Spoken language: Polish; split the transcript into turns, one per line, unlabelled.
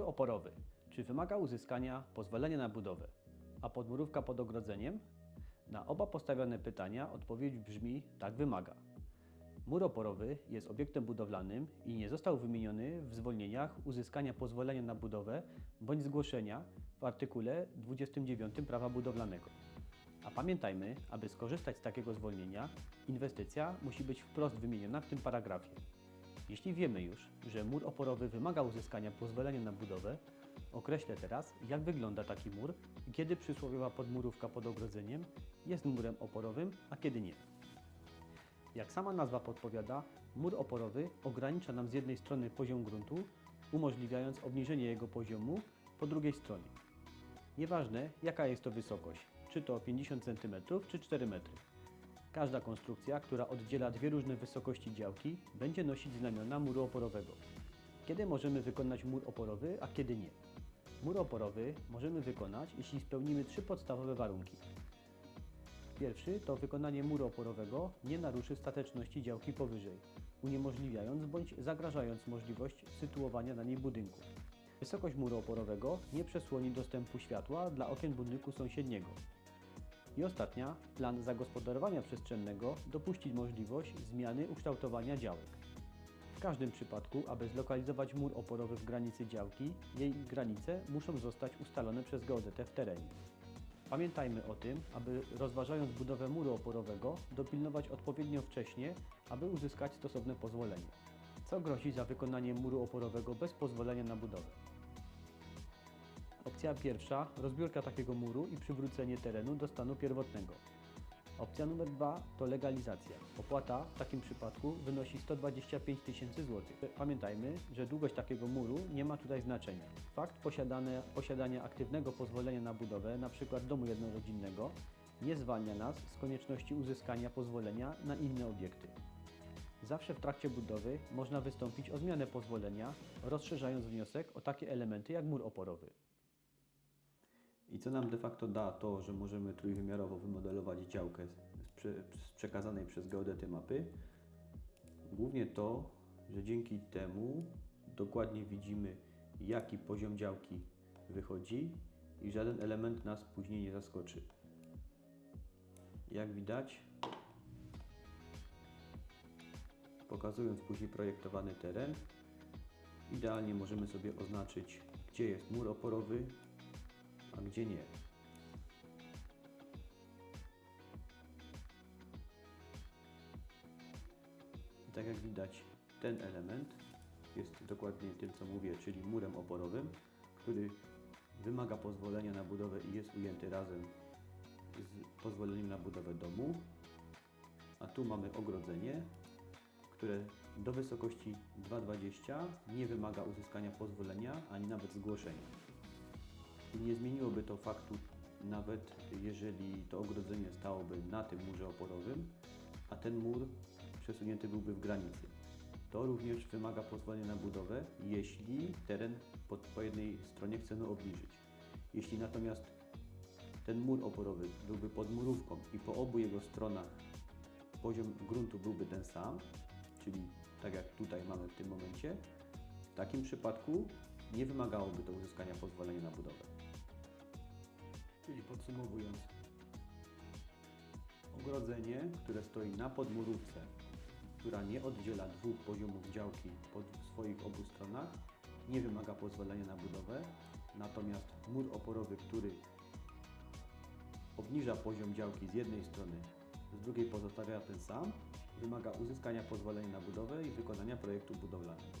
oporowy. Czy wymaga uzyskania pozwolenia na budowę? A podmurówka pod ogrodzeniem? Na oba postawione pytania odpowiedź brzmi tak wymaga. Mur oporowy jest obiektem budowlanym i nie został wymieniony w zwolnieniach uzyskania pozwolenia na budowę bądź zgłoszenia w artykule 29 prawa budowlanego. A pamiętajmy, aby skorzystać z takiego zwolnienia, inwestycja musi być wprost wymieniona w tym paragrafie. Jeśli wiemy już, że mur oporowy wymaga uzyskania pozwolenia na budowę, określę teraz, jak wygląda taki mur i kiedy przysłowiowa podmurówka pod ogrodzeniem jest murem oporowym, a kiedy nie. Jak sama nazwa podpowiada, mur oporowy ogranicza nam z jednej strony poziom gruntu, umożliwiając obniżenie jego poziomu po drugiej stronie. Nieważne jaka jest to wysokość, czy to 50 cm czy 4 m. Każda konstrukcja, która oddziela dwie różne wysokości działki, będzie nosić znamiona muru oporowego. Kiedy możemy wykonać mur oporowy, a kiedy nie? Mur oporowy możemy wykonać, jeśli spełnimy trzy podstawowe warunki. Pierwszy to wykonanie muru oporowego nie naruszy stateczności działki powyżej, uniemożliwiając bądź zagrażając możliwość sytuowania na niej budynku. Wysokość muru oporowego nie przesłoni dostępu światła dla okien budynku sąsiedniego. I ostatnia, plan zagospodarowania przestrzennego dopuścić możliwość zmiany ukształtowania działek. W każdym przypadku, aby zlokalizować mur oporowy w granicy działki, jej granice muszą zostać ustalone przez geodetę w terenie. Pamiętajmy o tym, aby rozważając budowę muru oporowego, dopilnować odpowiednio wcześnie, aby uzyskać stosowne pozwolenie. Co grozi za wykonanie muru oporowego bez pozwolenia na budowę? Opcja pierwsza rozbiórka takiego muru i przywrócenie terenu do stanu pierwotnego. Opcja numer dwa to legalizacja. Opłata w takim przypadku wynosi 125 tysięcy złotych. Pamiętajmy, że długość takiego muru nie ma tutaj znaczenia. Fakt posiadane, posiadania aktywnego pozwolenia na budowę, np. domu jednorodzinnego, nie zwalnia nas z konieczności uzyskania pozwolenia na inne obiekty. Zawsze w trakcie budowy można wystąpić o zmianę pozwolenia, rozszerzając wniosek o takie elementy jak mur oporowy.
I co nam de facto da to, że możemy trójwymiarowo wymodelować działkę z, z, prze, z przekazanej przez geodety mapy? Głównie to, że dzięki temu dokładnie widzimy, jaki poziom działki wychodzi i żaden element nas później nie zaskoczy. Jak widać, pokazując później projektowany teren, idealnie możemy sobie oznaczyć, gdzie jest mur oporowy, a gdzie nie. I tak jak widać, ten element jest dokładnie tym, co mówię, czyli murem oporowym, który wymaga pozwolenia na budowę i jest ujęty razem z pozwoleniem na budowę domu. A tu mamy ogrodzenie, które do wysokości 2,20 nie wymaga uzyskania pozwolenia ani nawet zgłoszenia. I nie zmieniłoby to faktu, nawet jeżeli to ogrodzenie stałoby na tym murze oporowym, a ten mur przesunięty byłby w granicy. To również wymaga pozwolenia na budowę, jeśli teren po, po jednej stronie chcemy obniżyć. Jeśli natomiast ten mur oporowy byłby pod murówką i po obu jego stronach poziom gruntu byłby ten sam, czyli tak jak tutaj mamy w tym momencie, w takim przypadku nie wymagałoby to uzyskania pozwolenia na budowę. Podsumowując, ogrodzenie, które stoi na podmurówce, która nie oddziela dwóch poziomów działki po swoich obu stronach, nie wymaga pozwolenia na budowę, natomiast mur oporowy, który obniża poziom działki z jednej strony, z drugiej pozostawia ten sam, wymaga uzyskania pozwolenia na budowę i wykonania projektu budowlanego.